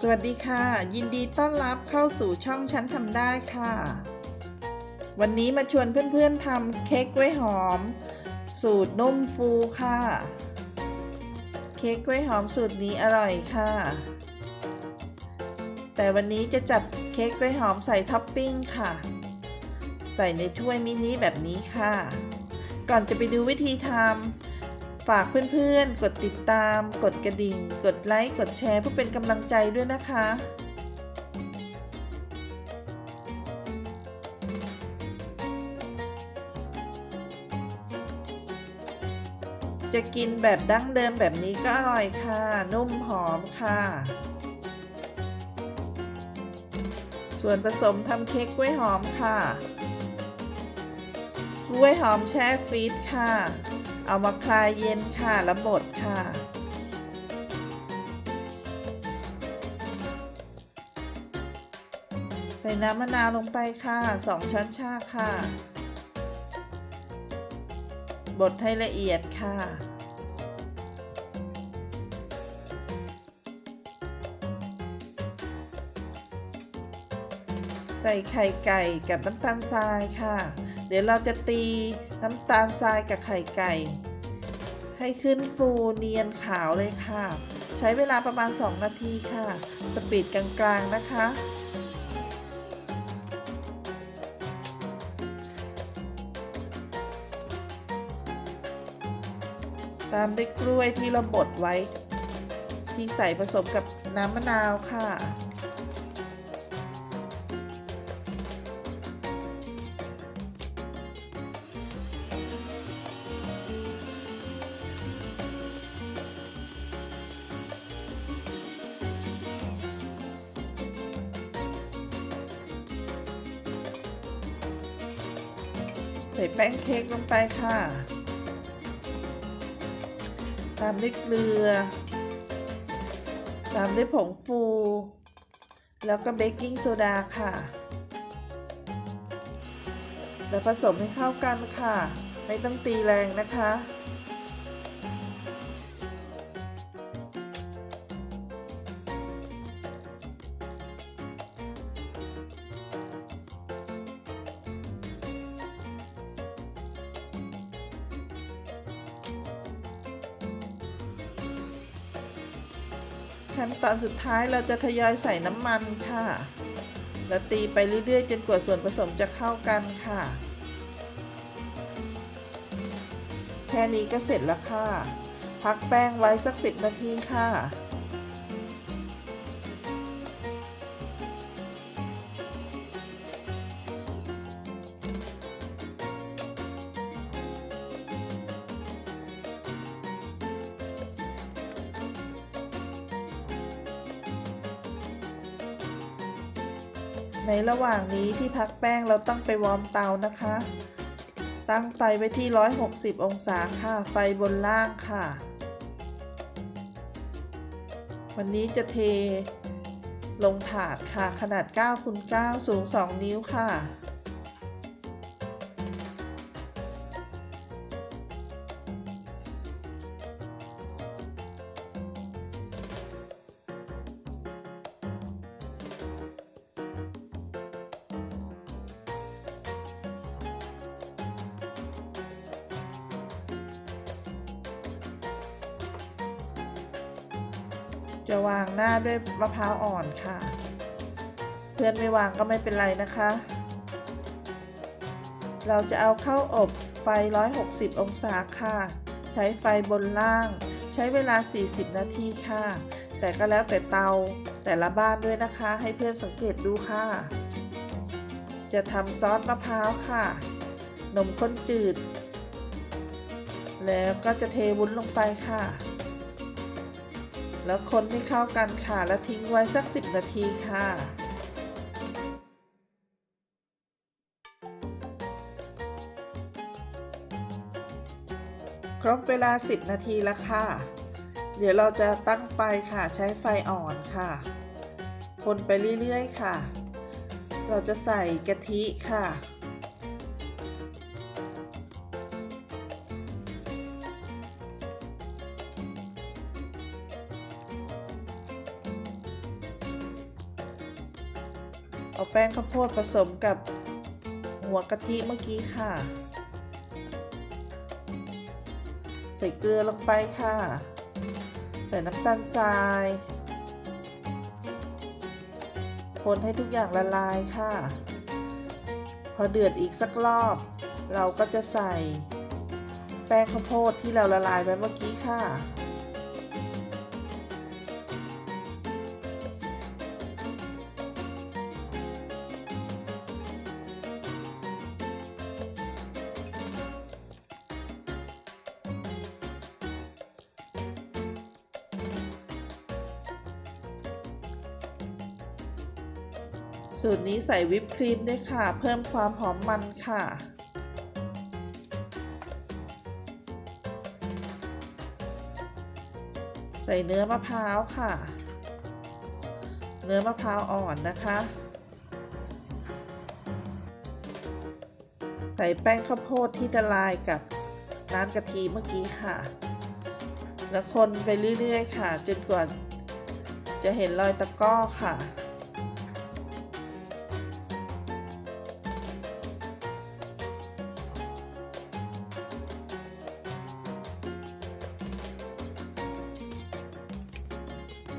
สวัสดีค่ะ ยินดีต้อนรับเข้าสู่ช่องฉันทำได้ค่ะ วันนี้มาชวนเพื่อนๆทำเค้กกล้วยหอม สูตรนุ่มฟูค่ะ เค้กกล้วยหอมสูตรนี้อร่อยค่ะ แต่วันนี้จะจัดเค้กกล้วยหอมใส่ท็อปปิ้งค่ะ ใส่ในถ้วยมินิแบบนี้ค่ะ ก่อนจะไปดูวิธีทำ ฝากเพื่อนๆ กดติดตาม กดกระดิ่ง กดไลค์ กดแชร์เพื่อเป็นกำลังใจด้วยนะคะจะกินแบบดั้งเดิมแบบนี้ก็อร่อยค่ะ นุ่มหอมค่ะ ส่วนผสมทำเค้กกล้วยหอมค่ะ กล้วยหอมแช่ฟรีซค่ะ เอามาคลายเย็นค่ะ แล้วบดค่ะ ใส่น้ำมะนาวลงไปค่ะ2ช้อนชาค่ะ บดให้ละเอียดค่ะใส่ไข่ไก่กับน้ำตาลทรายค่ะ เดี๋ยวเราจะตี น้ำตาลทรายกับไข่ไก่ ให้ขึ้นฟูเนียนขาวเลยค่ะ ใช้เวลาประมาณ 2 นาทีค่ะ สปีดกลางๆนะคะตามด้วยกล้วยที่เราบดไว้ ที่ใส่ผสมกับน้ำมะนาวค่ะ ใส่แป้งเค้กลงไปค่ะ ตามด้วยเกลือ ตามด้วยผงฟู แล้วก็เบกกิ้งโซดาค่ะ แล้วผสมให้เข้ากันค่ะ ไม่ต้องตีแรงนะคะ ขั้นตอนสุดท้ายเราจะทยอยใส่น้ำมันค่ะ แล้วตีไปเรื่อยๆ จนกว่าส่วนผสมจะเข้ากันค่ะ แค่นี้ก็เสร็จแล้วค่ะ พักแป้งไว้สัก 10 นาทีค่ะ ในระหว่างนี้ที่พักแป้งเราต้องไปวอร์มเตานะคะ ตั้งไฟไว้ที่ 160 องศาค่ะ ไฟบนล่างค่ะ วันนี้จะเทลงถาดค่ะ ขนาด9คูณ9สูง 2 นิ้วค่ะ จะวางหน้าด้วยมะพร้าวอ่อนค่ะ เพื่อนไม่วางก็ไม่เป็นไรนะคะ เราจะเอาเข้าอบไฟ 160 องศาค่ะ ใช้ไฟบนล่าง ใช้เวลา 40 นาทีค่ะ แต่ก็แล้วแต่เตาแต่ละบ้านด้วยนะคะ ให้เพื่อนสังเกตดูค่ะ จะทำซอสมะพร้าวค่ะ นมข้นจืด แล้วก็จะเทวุ้นลงไปค่ะ แล้วคนให้เข้ากันค่ะ แล้วทิ้งไว้สัก 10 นาทีค่ะ ครบเวลา 10 นาทีแล้วค่ะ เดี๋ยวเราจะตั้งไฟค่ะ ใช้ไฟอ่อนค่ะ คนไปเรื่อยๆค่ะ เราจะใส่กะทิค่ะ เอาแป้งข้าวโพดผสมกับหัวกะทิเมื่อกี้ค่ะ ใส่เกลือลงไปค่ะ ใส่น้ำตาลทราย คนให้ทุกอย่างละลายค่ะ พอเดือดอีกสักรอบ เราก็จะใส่ แป้งข้าวโพดที่เราละลายไปเมื่อกี้ค่ะ สูตรนี้ใส่วิปครีมด้วยค่ะ เพิ่มความหอมมันค่ะ ใส่เนื้อมะพร้าวค่ะ เนื้อมะพร้าวอ่อนนะคะ ใส่แป้งข้าวโพดที่ละลายกับน้ำกะทิเมื่อกี้ค่ะ แล้วคนไปเรื่อยๆ ค่ะ จนกว่าจะเห็นรอยตะก้อค่ะ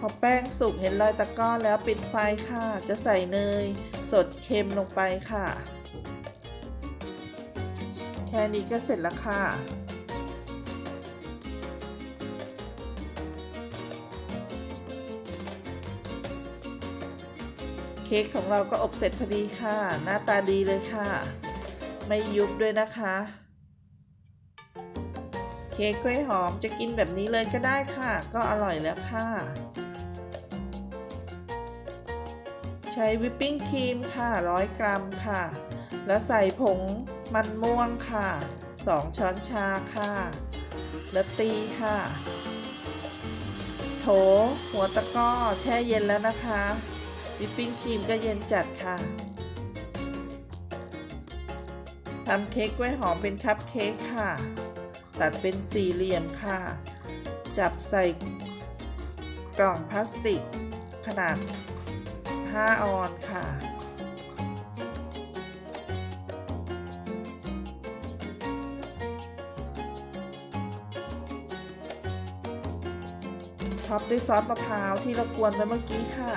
อแป้งสุกเห็นรอยตะก้อแล้วปิดไฟค่ะ จะใส่เนย สดเค็มลงไปค่ะ แค่นี้ก็เสร็จแล้วค่ะเค้กของเราก็อบเสร็จพอดีค่ะ หน้าตาดีเลยค่ะ ไม่ยุบด้วยนะคะ เค้กกล้วยหอมจะกินแบบนี้เลยก็ได้ค่ะ ก็อร่อยแล้วค่ะ ใช้วิปปิ้งครีมค่ะ 100 กรัมค่ะ แล้วใส่ผงมันม่วงค่ะ 2 ช้อนชาค่ะ แล้วตีค่ะ โถหัวตะก้อแช่เย็นแล้วนะคะ วิปปิ้งครีมก็เย็นจัดค่ะทำเค้กกล้วยหอมเป็นคัพเค้กค่ะ ตัดเป็นสี่เหลี่ยมค่ะ จับใส่กล่องพลาสติกขนาด 5 ออนค่ะ ท็อปด้วยซอสมะพร้าวที่เรากวนไปเมื่อกี้ค่ะ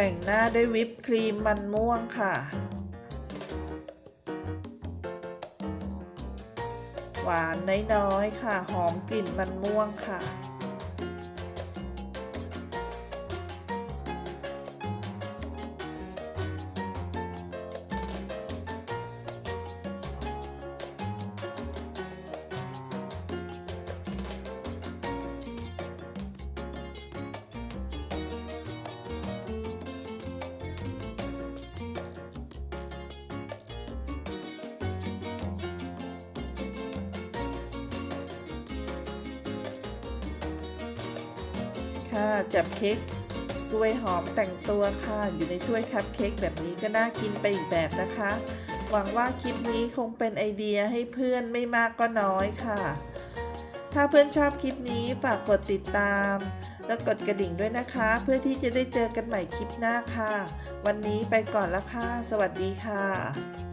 แต่งหน้าด้วยวิปครีมมันม่วงค่ะ หวานน้อยๆค่ะ หอมกลิ่นมันม่วงค่ะ ค่ะ จับเค้กกล้วยหอมแต่งตัวค่ะ อยู่ในถ้วยคัพเค้กแบบนี้ก็น่ากินไปอีกแบบนะคะ หวังว่าคลิปนี้คงเป็นไอเดียให้เพื่อนไม่มากก็น้อยค่ะ ถ้าเพื่อนชอบคลิปนี้ฝากกดติดตาม แล้วกดกระดิ่งด้วยนะคะ เพื่อที่จะได้เจอกันใหม่คลิปหน้าค่ะ วันนี้ไปก่อนละค่ะ สวัสดีค่ะ